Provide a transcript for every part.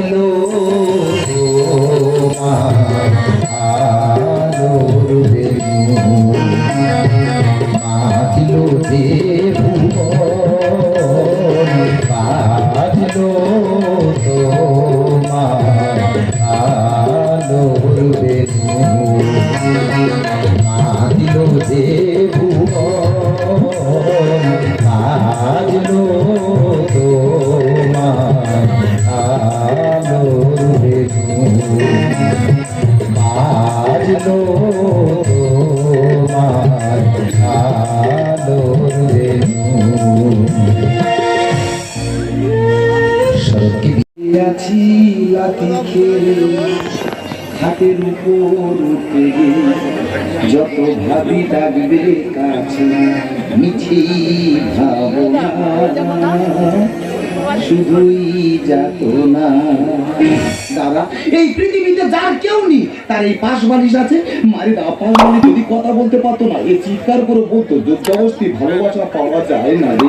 বাজলো। বাজলো যে ভুবন বাজলো তোমার আলোর বেনু যত ভাবি ডাকবে কাছে মিছি ভাবনা শুধুই যাত না দাদা এই যার কেউ নেই, তার এই পাশ বালিশ আছে। মানে যদি কথা বলতে পারতো না, এ চিৎকার করে বলতো দুর্গাবস্তি ভালোবাসা পাওয়া যায় না রে।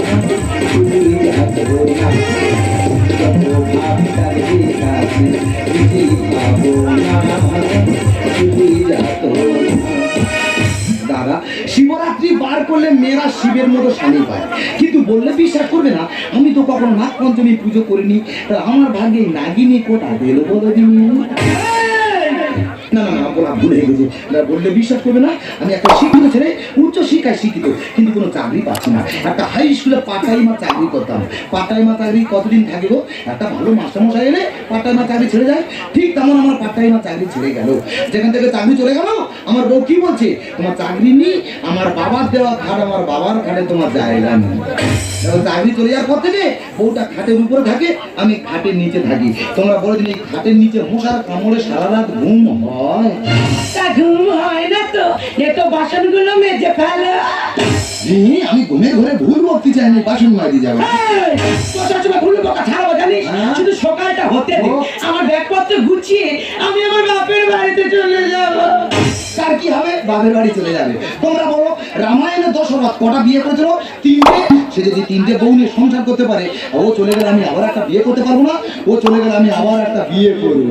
শিবরাত্রি বার করলে মেয়েরা শিবের মতো স্বামী পায় কিন্তু বললে বিশ্বাস করবে না। আমি তো কখনো নাগ পঞ্চমী পুজো করিনি। আমার ভাগ্যে নাগিনী কোটা দিল বলে দিনি। না না না বলা ভুল গেছে না, বললে বিশ্বাস করবে না। আমি একটা শিক্ষিত ছেলে উচ্চ শিক্ষায় শিক্ষিত কিন্তু কোনো চাকরি পাচ্ছি না। একটা হাই স্কুলে পার্ট টাইমার চাকরি করতাম। পার্ট টাইমার চাকরি কতদিন থাকব একটা ভালো মাস্টারমশাই এলে পার্ট টাইমার চাকরি ছেড়ে যায়। ঠিক তেমন আমার পার্ট টাইমার চাকরি ছেড়ে গেল। যেখান থেকে চাকরি চলে গেল আমার বউ কি বলছে? তোমার চাকরি নেই আমার বাবার দেওয়া খাট আমার বাবার খাটে তোমার জায়গা নেই। চাকরি চলে যাওয়ার পর থেকে বউটা খাটের উপরে থাকে আমি খাটের নিচে থাকি। তোমরা বলে দিন এই খাটের নিচে মশার কামড়ে সারা রাত ঘুম হয়। তা ঘুম হয় না তো। এ তো বাসনগুলো মেজে ফেলো। এই, আমি ঘুমের ঘরে ভুল বকতে চাইনি বাসন মারি যাবে। এই, তোর সবসময় ভুল বকা ছাড়াবো জানিস? হ্যাঁ? শুধু সকালটা হতে দে। ও। আমার ব্যাগপত্র গুছিয়ে আমি আমার বাপের বাড়িতে চলে যাব। তার কি হবে? বাপের বাড়ি চলে যাবে। তোমরা বলো রামায়ণে দশরথ কটা বিয়ে করেছিল? তিনটে। সে যদি তিনটে বউ নিয়ে সংসার করতে পারে ও চলে গেলে আমি আবার একটা বিয়ে করতে পারব না। ও চলে গেলে আমি আবার একটা বিয়ে করব।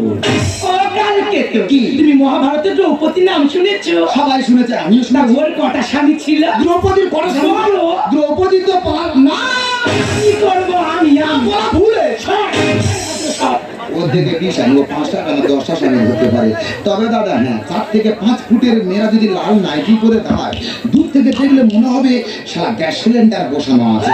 ও কালকে কি? তুমি মহাভারতের দ্রৌপদী নাম শুনেছো? সবাই শুনেছে আমিও না ওর কটা স্বামী ছিল? দ্রৌপদীর কটা স্বামী? দ্রৌপদী? তো পার না! কি করব আমি? আমি বলা ভুলে সব, সব। ওর থেকে কি স্বামী? ও পাঁচটা কেন দশটা স্বামী হতে পারে। তবে দাদা হ্যাঁ চার থেকে পাঁচ ফুটের মেয়েরা যদি লাল নাইটি করে দাঁড়ায় দূর থেকে দেখলে মনে হবে সারা গ্যাস সিলিন্ডার বসানো আছে।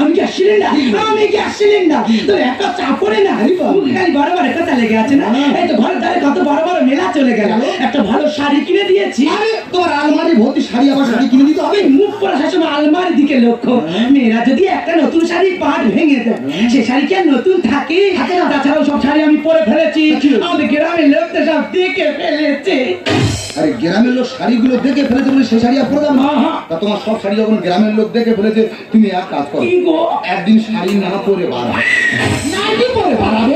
আমি গ্যাস সিলিন্ডার। আমি গ্যাস সিলিন্ডার। তো একটা চাপড়ে না? মুখে খালি বড় বড় কথা লেগে আছে না? এই তো ঘরের ধারে কত বড় বড় মেলা চলে গেল। একটা ভালো শাড়ি কিনে দিয়েছি। আরে তোমার আলমারি ভর্তি শাড়ি আবার শাড়ি কিনে দিতে হবে? মুখ পরা সবসময় আলমারির দিকে লক্ষ্য। মেয়েরা যদি একটা নতুন শাড়ি পাট ভেঙে দেয় সে শাড়ি কি আর নতুন থাকে? থাকে না। তাছাড়াও সব শাড়ি আমি পরে ফেলেছি। আমাদের গ্রামের লোকদের সব দেখে ফেলেছে। আরে গ্রামের লোক শাড়িগুলো দেখে ফেলেছে বলে সে শাড়ি আর পরে না। তা তোমার সব শাড়ি যখন গ্রামের লোক দেখে ফেলেছে তুমি এক কাজ করো। একদিন শাড়ি না পরে বাড়াবে। না পরে বাড়াবে?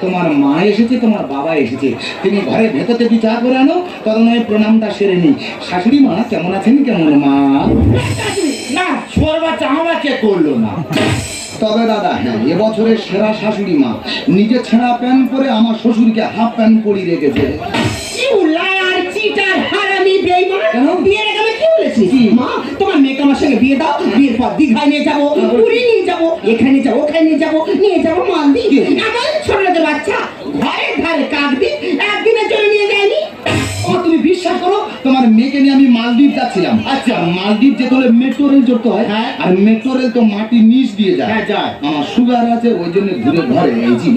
তোমার মা এসেছে তোমার বাবা এসেছে। তুমি ঘরে ভেতর থেকে চা করে আনো আমি প্রণামটা সেরে নি শাশুড়ি মা কেমন আছেন কেমন মা? না বাচ্চা আমাকে করল না। তবে দাদা হ্যাঁ এবছরের সেরা শাশুড়ি মা। নিজে ছেঁড়া প্যান্ট পরে আমার শ্বশুরকে হাফ প্যান্ট পরিয়ে রেখেছে। কেন? আমি আমার সঙ্গে বিয়ে দাও বিয়ের পর দীঘায় নিয়ে যাব পুরী নিয়ে যাব এখানে যাব ওখানে নিয়ে যাব নিয়ে যাব মালদ্বীপ। এমন ছোট লোকের বাচ্চা ঘরের ধারে কাকদি একদিনের জন্য নিয়ে যায়নি। ও তুমি বিশ্বাস করো তোমার মেয়েকে নিয়ে আমি মালদ্বীপ যাচ্ছিলাম। আচ্ছা। মালদ্বীপ যেতে হলে মেট্রো রেল চড়তে হয় হ্যাঁ। আর মেট্রো রেল তো মাটির নিচ দিয়ে যায়। হ্যাঁ, যায়। আমার সুগার আছে ওই জন্য ঘুরে ঘরে এসেছি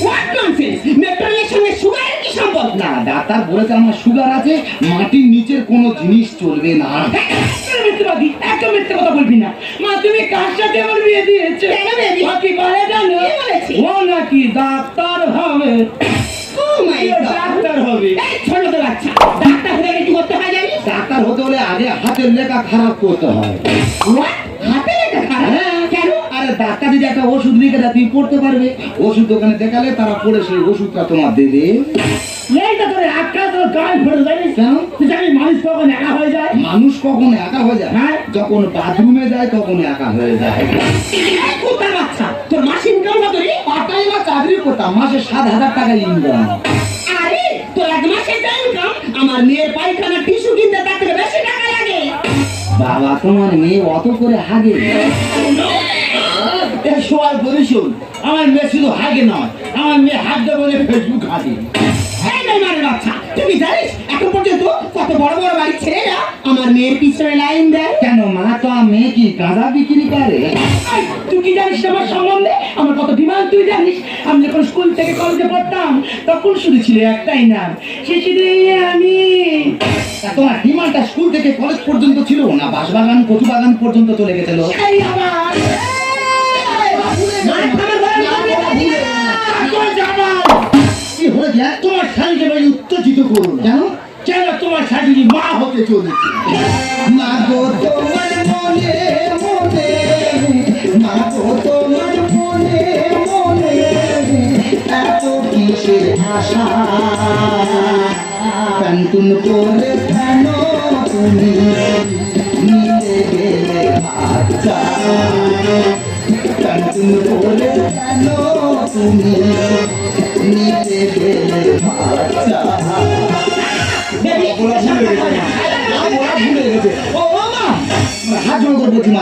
হোয়াট ডাক্তার বলেছে আমার সুগার আছে মাটির নিচের কোনো জিনিস চলবে না। মিথ্যাবাদী এত মিথ্যে কথা বলবি না। মা তুমি কার সাথে আমার বিয়ে দিয়েছ? কেন বিয়ে দিয়েছ কি বলে জানো? ও নাকি ডাক্তার হবে। ও মাই গড। ডাক্তার হবে। এই ছোট তো বাচ্চা ডাক্তার কি করতে হয় জানিস? ডাক্তার হতে হলে আগে হাতের লেখা খারাপ করতে হয়। হোয়াট লেখা খারাপ। কেন? আরে ডাক্তার যদি একটা ওষুধ লিখে দেয় তুমি পড়তে পারবে। ওষুধ দোকানে দেখালে তারা পড়ে সেই ওষুধটা তোমার দেবে। একটা ফেলে জানিস কেন? তুই জানিস মানুষ কখন একা হয়ে যায়? মানুষ কখন একা হয়ে যায়? হ্যাঁ। যখন বাথরুমে যায় তখন একা হয়ে যায়। বাচ্চা তোর মাসে ইনকাম কত রে পাটাই বা চাকরি করতাম মাসে সাত হাজার টাকা ইনকাম আরে তোর এক মাসের ইনকাম আমার মেয়ের পায়খানা টিস্যু কিনতে তার থেকে বেশি টাকা লাগে। বাবা তোমার মেয়ে অত করে হাগে। সবাই বলি আমার মেয়ে শুধু হাগে নয় আমার মেয়ে হাগবে বলে ফেসবুক হাগে। বাচ্চা তুমি জানিস এখন পর্যন্ত কত বড় বড় বাড়ির ছেলেরা আমার মেয়ের পিছনে লাইন দেয় কেন মা তো মেয়ে কি গাঁদা বিক্রি করে তুই কি জানিস আমার সম্বন্ধে আমার কত ডিমান্ড তুই জানিস আমি যখন স্কুল থেকে কলেজে পড়তাম তখন শুধু ছিল একটাই নাম সে আমি তোমার ডিমান্ডটা স্কুল থেকে কলেজ পর্যন্ত ছিল না বাঁশবাগান কচু বাগান পর্যন্ত চলে গেছিল আমার কি হয়েছে তোমার শাড়িকে ভাই উত্তেজিত করুন কেন? কেন তোমার শাড়ি মা হতে চলেছে? মা গো তোমার মনে মনে। মা গো তোমার মনে মনে। এত কিসের আশা? প্যান্টুন করে কেন তুমি নিতে গেলে বাচ্চা? প্যান্টুন করে কেন তুমি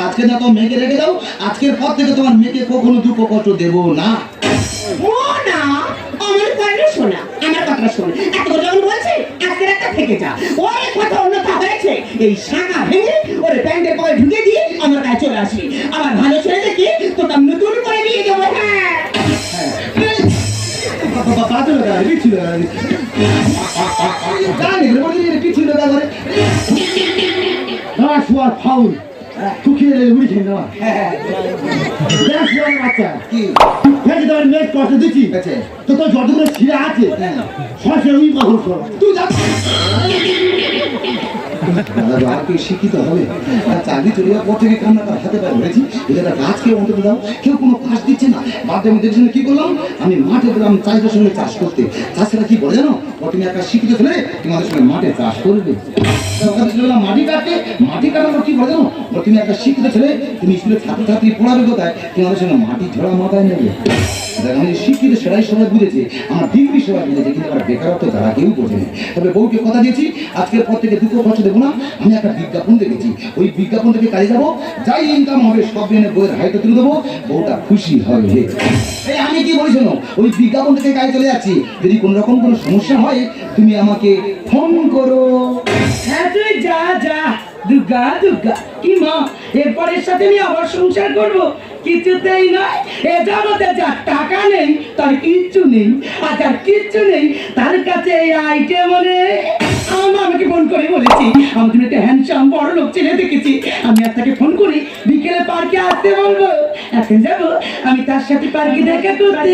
আজকে না তো মেয়েকে রেখে দাও আজকের পর থেকে তোমার মেয়েকে কখনো দুঃখ কষ্ট দেবো না ও না আমার কথা শোনা আমার কথা শোন এত বলছে আজকের একটা থেকে যা ওর কথা অন্যথা হয়েছে এই শাখা ভেঙে ওর প্যান্টের পরে ঢুকে দিয়ে আমার কাছে চলে আসবি আমার ভালো ছেলে বাজে লাগা পিছু লাগা জানি রে বলি রে পিছু লাগা করে না ফাউল কুকিয়ে লে উড়ি খেয়ে নেওয়া কি? দেওয়ার কষ্ট দিচ্ছি তো তোর যতগুলো ছিঁড়ে আছে তুই যা শিক্ষিত হবে আর চাকরি চলে যাওয়ার পর থেকে কান্না তার হাতে পায়ে ধরেছি এটা গাছকে অন্তত দাও কেউ কোনো কাজ দিচ্ছে না বাদ আমি দেখছি কি করলাম আমি মাঠে গেলাম চাষের সঙ্গে চাষ করতে চাষেরা কি বলে জানো তুমি একটা শিক্ষিত ছেলে তোমাদের সঙ্গে মাঠে চাষ করবে মাটি কাটতে মাটি কাটার কি বলে জানো তুমি একটা শিক্ষিত ছেলে তুমি স্কুলে ছাত্রছাত্রী পড়াবে কোথায় তোমাদের সঙ্গে মাটি ঝোড়া মাথায় নেবে দেখ আমি শিক্ষিত সেটাই সবাই বুঝেছে আমার ডিগ্রি সবাই বুঝেছে কিন্তু আমার বেকারত্ব তারা কেউ বোঝেনি তবে বউকে কথা দিয়েছি, আজকের পর থেকে দুটো খরচ দেবো না, আমি একটা বিজ্ঞাপন দেখেছি ওই বিজ্ঞাপন থেকে কাজে যাব, যাই ইনকাম হবে, সব দিনে বইয়ের হাইটে তুলে দেবো, বউটা খুশি হবে। আমি কি বলি শোনো, ওই বিজ্ঞাপন থেকে কাজে চলে যাচ্ছি, যদি কোনো রকম কোনো সমস্যা হয়, তুমি আমাকে ফোন করো। হ্যাঁ তুই যা যা, দুর্গা দুর্গা, কি মা, এরপরের সাথে আমি আবার সংসার করব? কিছুতেই নয়। এ জগতে যার টাকা নেই, তার কিচ্ছু নেই। আর যার কিচ্ছু নেই, তার কাছে এই আইটেম মনে আমাকে ফোন করে বলেছি আমি জন্য একটা হ্যান্ডসাম বড় লোক ছেলে দেখেছি। আমি আর তাকে ফোন করি, বিকেলে পার্কে আসতে বলব। এখন যাব, আমি তার সাথে পার্কে দেখা করতে।